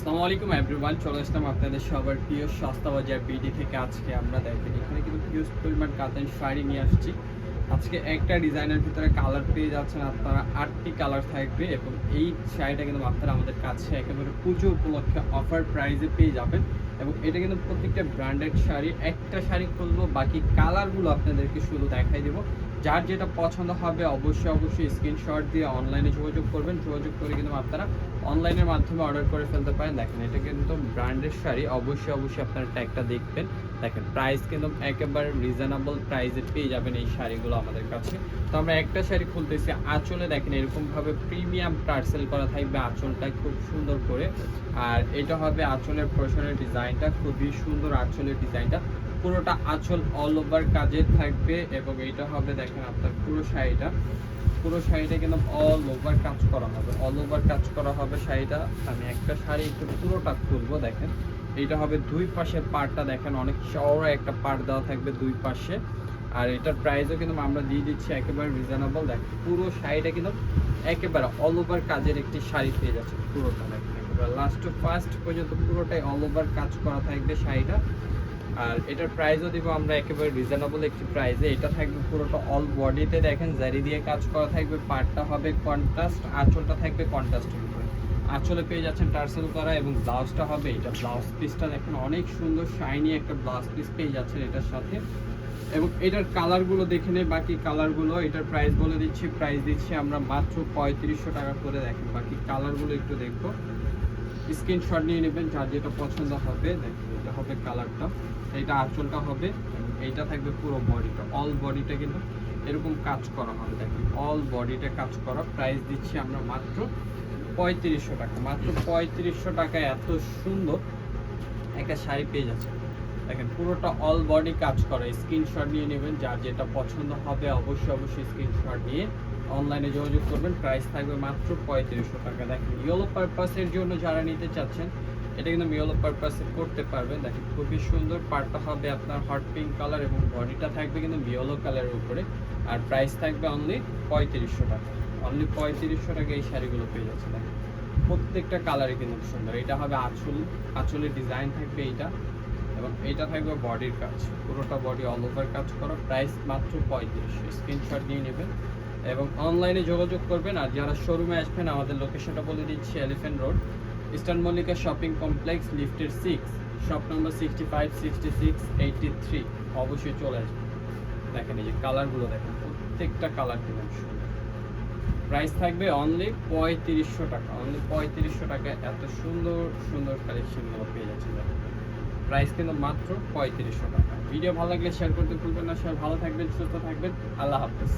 আসসালামু আলাইকুম এভরিওয়ান চলে আসলাম আপনাদের সবার প্রিয় সস্তা বাজার বিডি থেকে। আজকে আমরা দেখেন, এখানে কিন্তু হিউজ পরিমাণ কাতান শাড়ি নিয়ে আসছি। আজকে একটা ডিজাইনের ভিতরে কালার পেয়ে যাচ্ছেন আপনারা, আটটি কালার থাকবে এবং এই শাড়িটা কিন্তু আপনারা আমাদের কাছে একেবারে পুজো উপলক্ষে অফার প্রাইসে পেয়ে যাবেন। এবং এটা কিন্তু প্রত্যেকটা ব্র্যান্ডেড শাড়ি, একটা শাড়ি খুলবো, বাকি কালারগুলো আপনাদেরকে শুধু দেখাই দেবো। যার যেটা পছন্দ হবে অবশ্যই অবশ্যই স্ক্রিনশট দিয়ে অনলাইনে যোগাযোগ করবেন। যোগাযোগ করে কিন্তু আপনারা অনলাইনের মাধ্যমে অর্ডার করে ফেলতে পারেন। দেখেন, এটা কিন্তু ব্র্যান্ডের শাড়ি। অবশ্যই অবশ্যই আপনারা ট্যাগটা দেখবেন। দেখেন প্রাইস কিন্তু একেবারে রিজনেবল প্রাইসে পেয়ে যাবেন এই শাড়িগুলো আমাদের কাছে। তো আমরা একটা শাড়ি খুলতেছি। আঁচলে দেখেন, এরকমভাবে প্রিমিয়াম টার্সেল করা থাকবে আঁচলটা খুব সুন্দর করে। আর এটা হবে আঁচলের প্রশনের ডিজাইনটা খুবই সুন্দর আঁচলের ডিজাইনটা পুরোটা আঁচল অল ওভার কাজের থাকবে এবং এইটা হবে, দেখেন, আপনার পুরো শাড়িটা। পুরো শাড়িটা কিন্তু অল ওভার কাজ করা হবে। অল ওভার কাজ করা হবে শাড়িটা। আমি একটা শাড়ি একটু পুরোটা তুলবো, দেখেন। এটা হবে দুই পাশে পাড়টা, দেখেন, অনেক চওড়া একটা পাড় দেওয়া থাকবে দুই পাশে। আর এটার প্রাইসও কিন্তু আমরা দিয়ে দিচ্ছি একেবারে রিজনেবল দেখেন পুরো শাড়িটা কিন্তু একেবারে অল ওভার কাজের একটি শাড়ি পেয়ে যাচ্ছে পুরোটা, দেখেন, একেবারে লাস্ট ফার্স্ট পর্যন্ত পুরোটাই অল ওভার কাজ করা থাকবে শাড়িটা। আর এটার প্রাইসও দিব আমরা একেবারে রিজনেবল একটি প্রাইসে এটা থাকবে পুরোটা অল বডিতে দেখেন, জারি দিয়ে কাজ করা থাকবে পার্টটা হবে কন্ট্রাস্ট আঁচলটা থাকবে কন্ট্রাস্টের উপরে আঁচলে পেয়ে যাচ্ছেন টার্সেল করা এবং ব্লাউজটা হবে এটা। ব্লাউজ পিসটা দেখেন, অনেক সুন্দর শাইনি একটা ব্লাউজ পিস পেয়ে যাচ্ছেন এটার সাথে। এবং এটার কালারগুলো দেখে নেই বাকি কালারগুলো এটার প্রাইস বলে দিচ্ছি প্রাইস দিচ্ছি আমরা মাত্র পঁয়ত্রিশশো টাকা করে দেখেন। বাকি কালারগুলো একটু দেখব। স্ক্রিনশট নিয়ে নেবেন যার যেটা পছন্দ হবে এটা হবে কালারটা এটা আঁচলটা হবে, এইটা থাকবে পুরো বডিটা অল বডিটা কিন্তু এরকম কাজ করা হবে দেখেন অল বডিটা কাজ করা প্রাইস দিচ্ছি আমরা মাত্র পঁয়ত্রিশশো টাকা, মাত্র পঁয়ত্রিশশো টাকা এত সুন্দর একটা শাড়ি পেয়ে যাচ্ছে দেখেন, পুরোটা অল বডি কাজ করা স্ক্রিনশট নিয়ে নেবেন যার যেটা পছন্দ হবে, অবশ্যই অবশ্যই স্ক্রিনশট নিয়ে অনলাইনে যোগাযোগ করবেন। প্রাইস থাকবে মাত্র পঁয়ত্রিশশো টাকা। দেখেন ইয়েলো পারপাসের জন্য যারা নিতে চাচ্ছেন, এটা কিন্তু ইয়েলো পারপাসে করতে পারবেন। দেখেন, খুবই সুন্দর। পার্টটা হবে আপনার হট পিঙ্ক কালার এবং বডিটা থাকবে কিন্তু ইয়েলো কালারের উপরে। আর প্রাইস থাকবে অনলি পঁয়ত্রিশশো টাকা। অনলি পঁয়ত্রিশশো টাকা এই শাড়িগুলো পেয়ে যাচ্ছে দেখেন, প্রত্যেকটা কালারই কিন্তু সুন্দর। এটা হবে আঁচল, আঁচলের ডিজাইন থাকবে এইটা। এবং এটা থাকবে বডির কাজ। পুরোটা বডি অল ওভার কাজ করা। প্রাইস মাত্র পঁয়ত্রিশশো। স্ক্রিনশট নিয়ে নেবেন। এবং অনলাইনে যোগাযোগ করবেন। আর যারা শোরুমে আসবেন, আমাদের লোকেশনটা বলে দিচ্ছি elephant road eastern Mallika shopping complex লিফটের six shop number sixty five sixty six eighty three অবশ্যই চলে আসবেন। দেখেন এই যে কালারগুলো দেখেন, প্রত্যেকটা কালার সুন্দর প্রাইস থাকবে অনলি পঁয়ত্রিশশো টাকা। অনলি পঁয়ত্রিশশো টাকা এত সুন্দর সুন্দর কালেকশনগুলো পেয়ে যাচ্ছে প্রাইস কিন্তু মাত্র পঁয়ত্রিশশো টাকা। ভিডিও ভালো লাগলে শেয়ার করতে ভুলবেন না। সবাই ভালো থাকবেন, সুস্থ থাকবেন। আল্লাহ হাফেজ।